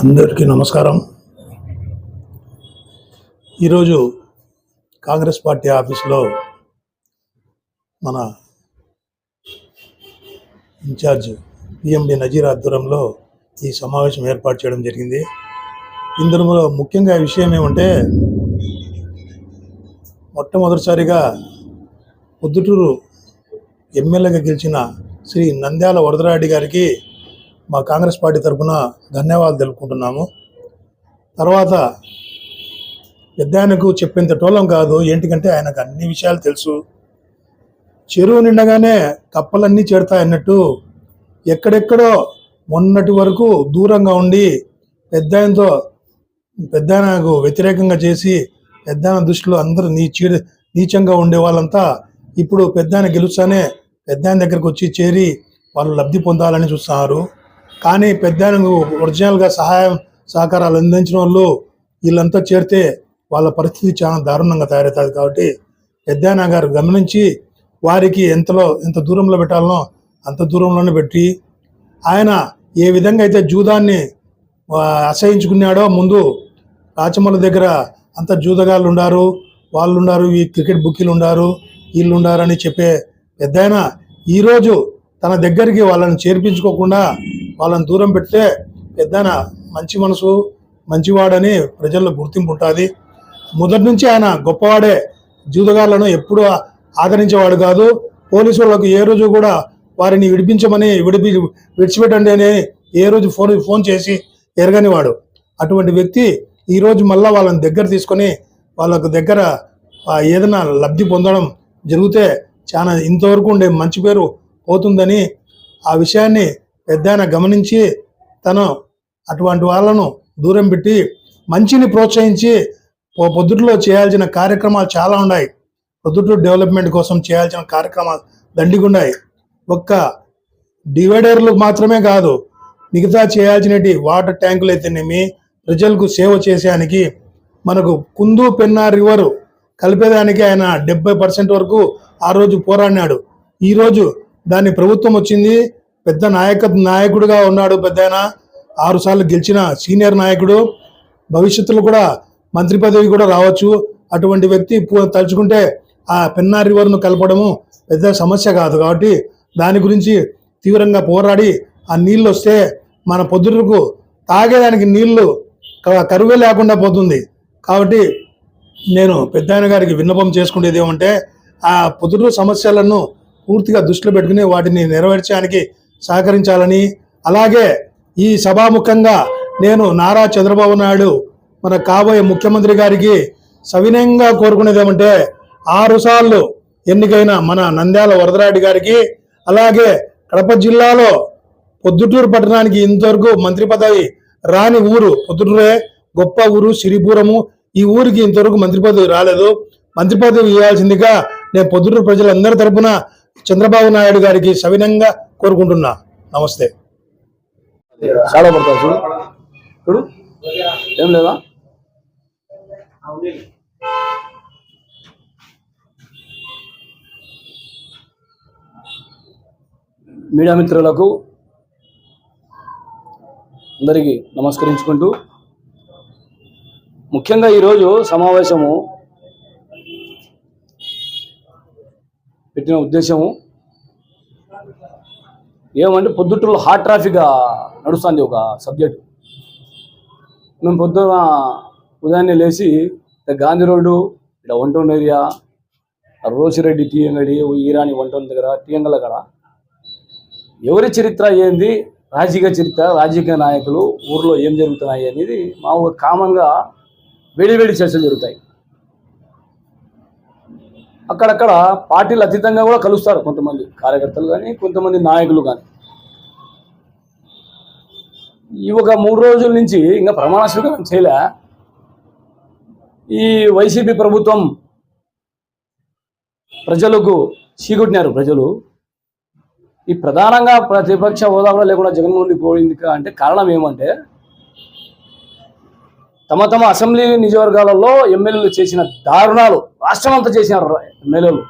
అందరికీ నమస్కారం. ఈరోజు కాంగ్రెస్ పార్టీ ఆఫీసులో మన ఇన్ఛార్జ్ పిఎండి నజీర్ ఆధ్వర్యంలో ఈ సమావేశం ఏర్పాటు చేయడం జరిగింది. ఇందులో ముఖ్యంగా విషయం ఏమంటే మొట్టమొదటిసారిగా పొద్దుటూరు ఎమ్మెల్యేగా గెలిచిన శ్రీ నంద్యాల వరదరాడి గారికి మా కాంగ్రెస్ పార్టీ తరఫున ధన్యవాదాలు తెలుపుకుంటున్నాము. తర్వాత పెద్ద ఆయనకు చెప్పేంత టోలం కాదు ఏంటికంటే ఆయనకు అన్ని విషయాలు తెలుసు. చెరువు నిండగానే కప్పలన్నీ చేరుతాయన్నట్టు ఎక్కడెక్కడో మొన్నటి వరకు దూరంగా ఉండి పెద్దాయనతో ఆయనతో వ్యతిరేకంగా చేసి పెద్ద ఆయన దృష్టిలో అందరూ నీచీ నీచంగా ఉండే వాళ్ళంతా ఇప్పుడు పెద్దయన గెలుస్తానే పెద్ద ఆయన దగ్గరకు వచ్చి చేరి వాళ్ళు లబ్ధి పొందాలని చూస్తున్నారు. కానీ పెద్ద ఒరిజినల్గా సహాయం సహకారాలు అందించిన వాళ్ళు వీళ్ళంతా చేరితే వాళ్ళ పరిస్థితి చాలా దారుణంగా తయారవుతుంది కాబట్టి పెద్దాయన గారు గమనించి వారికి ఎంతలో ఎంత దూరంలో పెట్టాలనో అంత దూరంలోనే పెట్టి ఆయన ఏ విధంగా అయితే జూదాన్ని అసహించుకున్నాడో ముందు రాచమల్ల దగ్గర అంత జూదగాళ్ళు ఉండారు వాళ్ళు ఉండారు ఈ క్రికెట్ బుక్కీలు ఉండారు వీళ్ళు ఉండారని చెప్పే పెద్దాయన ఈరోజు తన దగ్గరికి వాళ్ళని చేర్పించుకోకుండా వాళ్ళని దూరం పెడితే పెద్దన మంచి మనసు మంచివాడని ప్రజల్లో గుర్తింపు ఉంటుంది. మొదటి నుంచి ఆయన గొప్పవాడే. జూదగాళ్ళను ఎప్పుడూ ఆదరించేవాడు కాదు. పోలీసు వాళ్ళకు ఏ రోజు కూడా వారిని విడిపించమని విడిపి విడిచిపెట్టండి అని ఏ రోజు ఫోన్ ఫోన్ చేసి ఎరగనివాడు. అటువంటి వ్యక్తి ఈరోజు మళ్ళీ వాళ్ళని దగ్గర తీసుకొని వాళ్ళకు దగ్గర ఏదైనా లబ్ధి పొందడం జరిగితే చాలా ఇంతవరకు ఉండే మంచి పేరు పోతుందని ఆ విషయాన్ని పెద్ద గమనించి తను అటువంటి వాళ్ళను దూరం పెట్టి మంచిని ప్రోత్సహించి పొద్దుట్లో చేయాల్సిన కార్యక్రమాలు చాలా ఉన్నాయి. పొద్దుటూరు డెవలప్మెంట్ కోసం చేయాల్సిన కార్యక్రమాలు దండిగున్నాయి ఒక్క డివైడర్లు మాత్రమే కాదు మిగతా చేయాల్సినవి వాటర్ ట్యాంకులు అయితేనేమి ప్రజలకు సేవ చేసేదానికి మనకు కుందు పెన్నా రివరు కలిపేదానికి ఆయన డెబ్బై పర్సెంట్ వరకు ఆ రోజు పోరాడినాడు. ఈరోజు దాన్ని ప్రభుత్వం వచ్చింది పెద్ద నాయక నాయకుడిగా ఉన్నాడు పెద్ద ఆయన ఆరు సార్లు గెలిచిన సీనియర్ నాయకుడు. భవిష్యత్తులో కూడా మంత్రి పదవి కూడా రావచ్చు. అటువంటి వ్యక్తి తలుచుకుంటే ఆ పెన్నా రివర్ను కలపడము పెద్ద సమస్య కాదు. కాబట్టి దాని గురించి తీవ్రంగా పోరాడి ఆ నీళ్ళు వస్తే మన పొద్దుటకు తాగేదానికి నీళ్ళు కరువే లేకుండా పోతుంది. కాబట్టి నేను పెద్ద ఆయన గారికి విన్నపం చేసుకునేది ఏమంటే ఆ పొద్దుటూరు సమస్యలను పూర్తిగా దృష్టిలో పెట్టుకుని వాటిని నెరవేర్చడానికి సహకరించాలని. అలాగే ఈ సభాముఖంగా నేను నారా చంద్రబాబు నాయుడు మన కాబోయే ముఖ్యమంత్రి గారికి సవినయంగా కోరుకునేది ఏమంటే ఆరుసార్లు ఎన్నికైన మన నంద్యాల వరదరాయుడు గారికి అలాగే కడప జిల్లాలో పొద్దుటూరు పట్టణానికి ఇంతవరకు మంత్రి పదవి రాని ఊరు పొద్దుటూరే గొప్ప ఊరు సిరిపురము. ఈ ఊరికి ఇంతవరకు మంత్రి పదవి రాలేదు. మంత్రి పదవి ఇవ్వాల్సిందిగా నేను పొద్దుటూరు ప్రజలందరి తరపున చంద్రబాబు నాయుడు గారికి సవినంగా కోరుకుంటున్నా. నమస్తే. చాలా పడతారు చూడు. చూడు. ఏం లేదా? మీడియా మిత్రులకు అందరికీ నమస్కరించుకుంటూ ముఖ్యంగా ఈరోజు సమావేశము పెట్టిన ఉద్దేశము ఏమంటే పొద్దుటూరులో హాట్ ట్రాఫిక్గా నడుస్తుంది ఒక సబ్జెక్ట్ మేము పొద్దున ఉదయాన్నే లేచి గాంధీ రోడ్డు ఇక్కడ one town area Rosireddy tea Irani one town దగ్గర టీ అంగల కాడ. ఎవరి చరిత్ర ఏంది? రాజకీయ చరిత్ర రాజకీయ నాయకులు ఊర్లో ఏం జరుగుతున్నాయి అనేది మామూలుగా కామన్గా వేడి వేడి చర్చలు జరుగుతాయి. అక్కడక్కడ పార్టీలు అతీతంగా కూడా కలుస్తారు కొంతమంది కార్యకర్తలు కానీ కొంతమంది నాయకులు కానీ ఈ ఒక మూడు రోజుల నుంచి ఇంకా ప్రమాణ స్వీకారం చేయలే. ఈ వైసీపీ ప్రభుత్వం ప్రజలకు చీకొట్టినారు ప్రజలు. ఈ ప్రధానంగా ప్రతిపక్ష హోదా కూడా లేకుండా జగన్మోహన్ పోయింది అంటే కారణం ఏమంటే తమ తమ అసెంబ్లీ నియోజకవర్గాలలో ఎమ్మెల్యేలు చేసిన దారుణాలు రాష్ట్రం అంతా చేసినారు ఎమ్మెల్యేలు.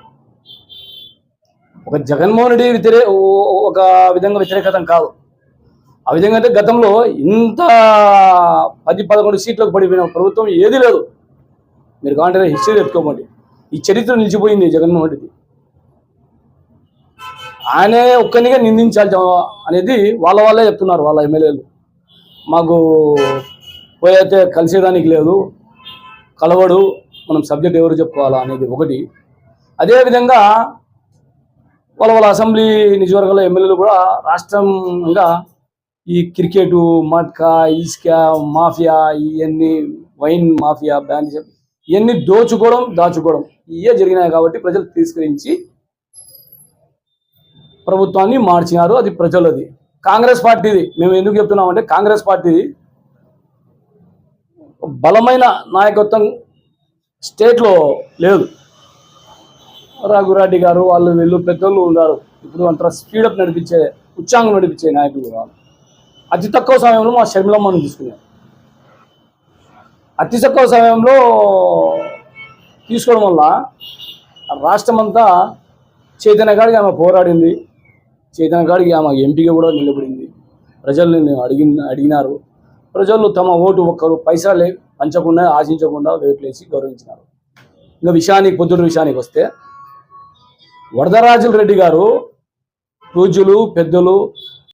ఒక జగన్మోహన్ రెడ్డి వ్యతిరే ఒక విధంగా వ్యతిరేకతం కాదు. ఆ విధంగా అంటే గతంలో ఇంత పది పదకొండు సీట్లకు పడిపోయిన ప్రభుత్వం ఏది లేదు. మీరు కావాలంటే హిస్టరీ పెట్టుకోమండి ఈ చరిత్ర నిలిచిపోయింది జగన్మోహన్ రెడ్డి ఆయనే ఒక్కనిగా నిందించాలి అనేది వాళ్ళ వాళ్ళే చెప్తున్నారు వాళ్ళ ఎమ్మెల్యేలు. మాకు పోయితే కలిసేదానికి లేదు. కలవడు మనం సబ్జెక్ట్ ఎవరు చెప్పుకోవాలా అనేది ఒకటి. అదేవిధంగా వాళ్ళ వాళ్ళ అసెంబ్లీ నియోజకవర్గాల ఎమ్మెల్యేలు కూడా రాష్ట్రంగా ఈ క్రికెట్ మట్కా ఇస్కా మాఫియా ఇవన్నీ వైన్ మాఫియా బ్యాన్ ఇవన్నీ దోచుకోవడం దాచుకోవడం ఇవే జరిగినాయి కాబట్టి ప్రజలు తిరస్కరించి ప్రభుత్వాన్ని మార్చినారు. అది ప్రజలది. కాంగ్రెస్ పార్టీది. మేము ఎందుకు చెప్తున్నామంటే కాంగ్రెస్ పార్టీది బలమైన నాయకత్వం స్టేట్లో లేదు. రఘురెడ్డి గారు వాళ్ళు వీళ్ళు పెద్దోళ్ళు ఉన్నారు. ఇప్పుడు అంత స్పీడప్ నడిపించే ఉత్సాహం నడిపించే నాయకులు వాళ్ళు అతి తక్కువ సమయంలో మా షర్మిలమ్మను తీసుకున్నాం అతి తక్కువ సమయంలో తీసుకోవడం వల్ల రాష్ట్రం అంతా చైతన్య గారికి ఆమె పోరాడింది. చైతన్య గారికి ఆమె ఎంపీగా కూడా నిలబడింది. ప్రజల్ని అడిగి అడిగినారు. ప్రజలు తమ ఓటు ఒక్కరు పైసలే పంచకుండా ఆశించకుండా వేట్లేసి గౌరవించినారు. ఇంకా విషయానికి పొద్దున విషయానికి వస్తే వరదరాజుల రెడ్డి గారు పూజలు పెద్దలు